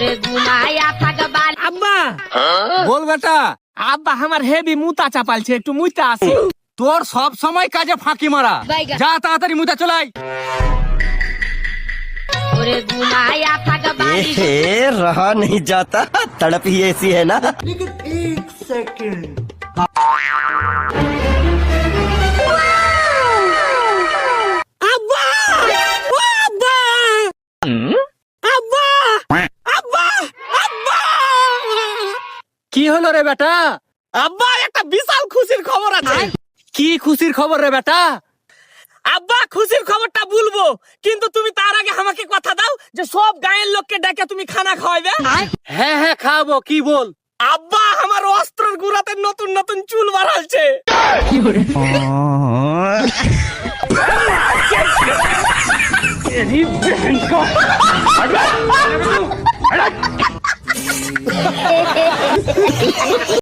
ওরে ঘুমায়া থাকবা আব্বা বল বেটা আব্বা আমার হেভি মুতা চাপালছে একটু মুইতা আছে তোর সব সময় কাজে ফাঁকি মারা বাইগা। যা তাড়াতাড়ি মুতা চলাই ওরে ঘুমায়া থাকবা ए, रहा नहीं जाता तड़प ही ऐसी है ना আব্বা ও আব্বা আব্বা কি হলো রে বেটা আব্বা একটা বিশাল খুশির খবর আছে কি খুশির খবর রে বেটা আব্বা খুশির খবরটা বলব কিন্তু তুমি তার আগে আমাকে কথা দাও যে সব গায়ের লোককে ডেকে তুমি খানা খাওয়াবে হ্যাঁ হ্যাঁ খাব কি বল আব্বা আমার অস্ত্রের গুড়াতে নতুন নতুন চুল বাড়ালছে 楽しい楽しい。